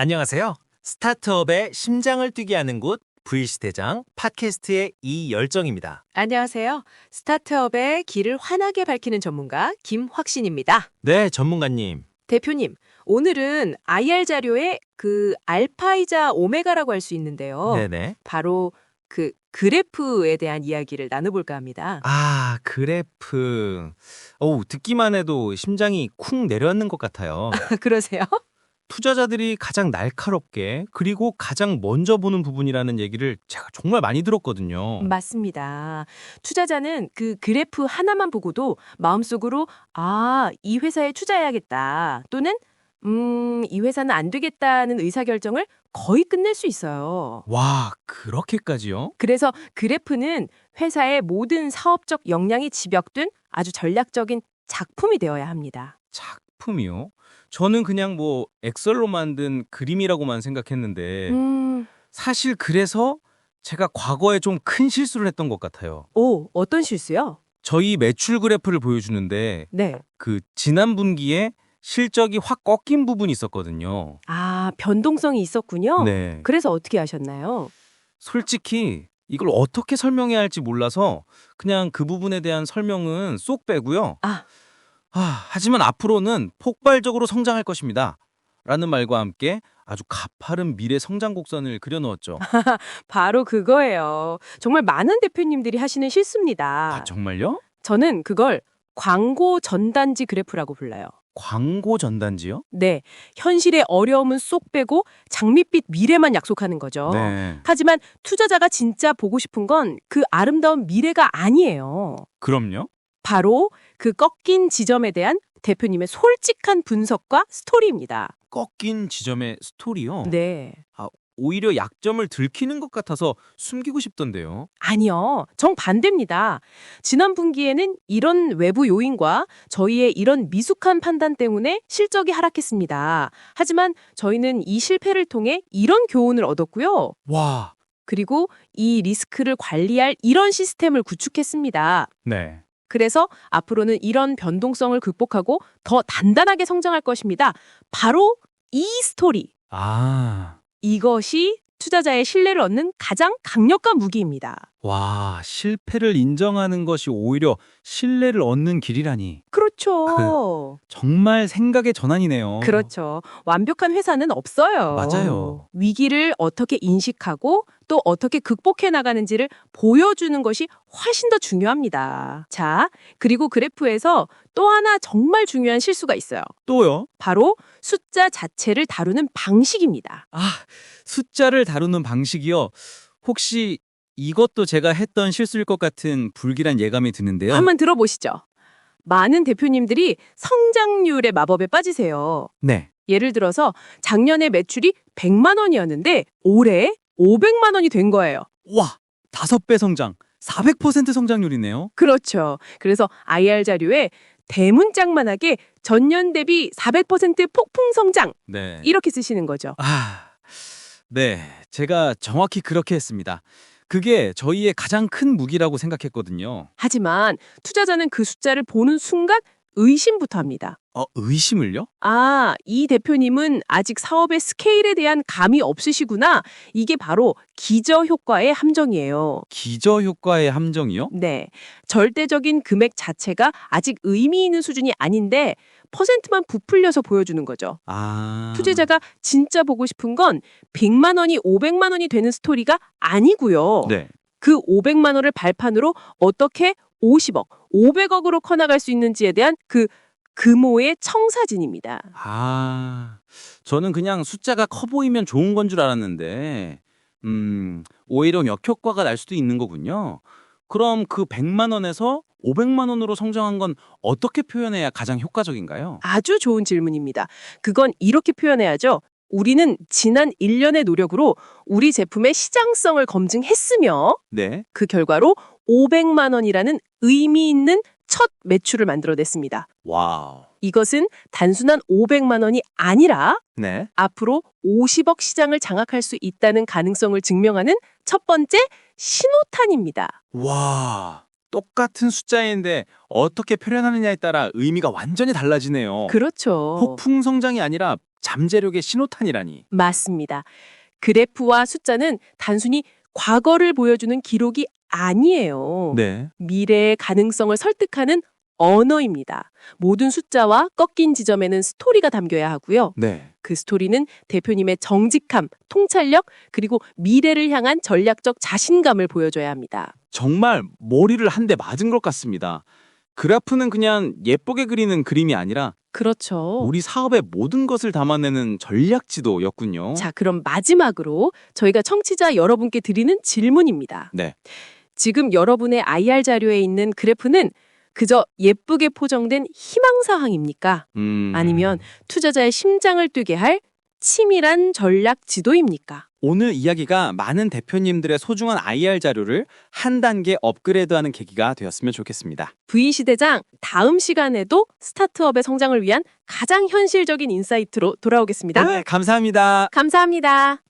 안녕하세요. 스타트업의 심장을 뛰게 하는 곳 V시대장 팟캐스트의 이열정입니다. 안녕하세요. 스타트업의 길을 환하게 밝히는 전문가 김확신입니다. 네, 전문가님. 대표님, 오늘은 IR 자료의 그 알파이자 오메가라고 할 수 있는데요. 네네. 바로 그 그래프에 대한 이야기를 나눠볼까 합니다. 아, 그래프. 어우, 듣기만 해도 심장이 쿵 내려앉는 것 같아요. 그러세요? 투자자들이 가장 날카롭게 그리고 가장 먼저 보는 부분이라는 얘기를 제가 정말 많이 들었거든요. 맞습니다. 투자자는 그 그래프 하나만 보고도 마음속으로 아, 이 회사에 투자해야겠다. 또는 음, 이 회사는 안 되겠다는 의사결정을 거의 끝낼 수 있어요. 와, 그렇게까지요? 그래서 그래프는 회사의 모든 사업적 역량이 집약된 아주 전략적인 작품이 되어야 합니다. 작 품이요? 저는 그냥 뭐 엑셀로 만든 그림이라고만 생각했는데 음, 사실 그래서 제가 과거에 좀 큰 실수를 했던 것 같아요. 오, 어떤 실수요? 저희 매출 그래프를 보여주는데 네. 그 지난 분기에 실적이 확 꺾인 부분이 있었거든요. 아, 변동성이 있었군요. 네. 그래서 어떻게 하셨나요? 솔직히 이걸 어떻게 설명해야 할지 몰라서 그냥 그 부분에 대한 설명은 쏙 빼고요. 아. 아, 하지만 앞으로는 폭발적으로 성장할 것입니다. 라는 말과 함께 아주 가파른 미래 성장 곡선을 그려놓았죠. 바로 그거예요. 정말 많은 대표님들이 하시는 실수입니다. 아, 정말요? 저는 그걸 광고 전단지 그래프라고 불러요. 광고 전단지요? 네. 현실의 어려움은 쏙 빼고 장밋빛 미래만 약속하는 거죠. 네. 하지만 투자자가 진짜 보고 싶은 건 그 아름다운 미래가 아니에요. 그럼요. 바로 그 꺾인 지점에 대한 대표님의 솔직한 분석과 스토리입니다. 꺾인 지점의 스토리요? 네. 오히려 약점을 들키는 것 같아서 숨기고 싶던데요. 아니요. 정반대입니다. 지난 분기에는 이런 외부 요인과 저희의 이런 미숙한 판단 때문에 실적이 하락했습니다. 하지만 저희는 이 실패를 통해 이런 교훈을 얻었고요. 와. 그리고 이 리스크를 관리할 이런 시스템을 구축했습니다. 네. 그래서 앞으로는 이런 변동성을 극복하고 더 단단하게 성장할 것입니다. 바로 이 스토리. 아. 이것이 투자자의 신뢰를 얻는 가장 강력한 무기입니다. 와, 실패를 인정하는 것이 오히려 신뢰를 얻는 길이라니. 그렇죠. 정말 생각의 전환이네요. 그렇죠. 완벽한 회사는 없어요. 맞아요. 위기를 어떻게 인식하고 또 어떻게 극복해 나가는지를 보여주는 것이 훨씬 더 중요합니다. 자, 그리고 그래프에서 또 하나 정말 중요한 실수가 있어요. 또요? 바로 숫자 자체를 다루는 방식입니다. 아, 숫자를 다루는 방식이요. 혹시 이것도 제가 했던 실수일 것 같은 불길한 예감이 드는데요. 한번 들어보시죠. 많은 대표님들이 성장률의 마법에 빠지세요. 네. 예를 들어서 작년에 매출이 100만 원이었는데 올해 500만 원이 된 거예요. 와, 다섯 배 성장. 400% 성장률이네요. 그렇죠. 그래서 IR 자료에 대문짝만하게 전년 대비 400% 폭풍 성장 네. 이렇게 쓰시는 거죠. 아, 네. 제가 정확히 그렇게 했습니다. 그게 저희의 가장 큰 무기라고 생각했거든요. 하지만 투자자는 그 숫자를 보는 순간 의심부터 합니다. 어, 의심을요? 아, 이 대표님은 아직 사업의 스케일에 대한 감이 없으시구나. 이게 바로 기저 효과의 함정이에요. 기저 효과의 함정이요? 네. 절대적인 금액 자체가 아직 의미 있는 수준이 아닌데 퍼센트만 부풀려서 보여주는 거죠. 아. 투자자가 진짜 보고 싶은 건 100만 원이 500만 원이 되는 스토리가 아니고요. 네. 그 500만 원을 발판으로 어떻게 50억, 500억으로 커나갈 수 있는지에 대한 그 금호의 청사진입니다. 아. 저는 그냥 숫자가 커 보이면 좋은 건 줄 알았는데 음, 오히려 역효과가 날 수도 있는 거군요. 그럼 그 100만 원에서 500만 원으로 성장한 건 어떻게 표현해야 가장 효과적인가요? 아주 좋은 질문입니다. 그건 이렇게 표현해야죠. 우리는 지난 1년의 노력으로 우리 제품의 시장성을 검증했으며 네. 그 결과로 500만 원이라는 의미 있는 첫 매출을 만들어냈습니다. 와우. 이것은 단순한 500만 원이 아니라 네. 앞으로 50억 시장을 장악할 수 있다는 가능성을 증명하는 첫 번째 신호탄입니다. 와. 똑같은 숫자인데 어떻게 표현하느냐에 따라 의미가 완전히 달라지네요. 그렇죠. 폭풍 성장이 아니라 잠재력의 신호탄이라니. 맞습니다. 그래프와 숫자는 단순히 과거를 보여주는 기록이 아니에요. 네. 미래의 가능성을 설득하는 언어입니다. 모든 숫자와 꺾인 지점에는 스토리가 담겨야 하고요. 네. 그 스토리는 대표님의 정직함, 통찰력, 그리고 미래를 향한 전략적 자신감을 보여줘야 합니다. 정말 머리를 한 대 맞은 것 같습니다. 그래프는 그냥 예쁘게 그리는 그림이 아니라 그렇죠. 우리 사업의 모든 것을 담아내는 전략 지도였군요. 자, 그럼 마지막으로 저희가 청취자 여러분께 드리는 질문입니다. 네. 지금 여러분의 IR 자료에 있는 그래프는 그저 예쁘게 포장된 희망사항입니까? 음. 아니면 투자자의 심장을 뛰게 할 치밀한 전략 지도입니까? 오늘 이야기가 많은 대표님들의 소중한 IR 자료를 한 단계 업그레이드하는 계기가 되었으면 좋겠습니다. V시대장, 다음 시간에도 스타트업의 성장을 위한 가장 현실적인 인사이트로 돌아오겠습니다. 네, 감사합니다. 감사합니다.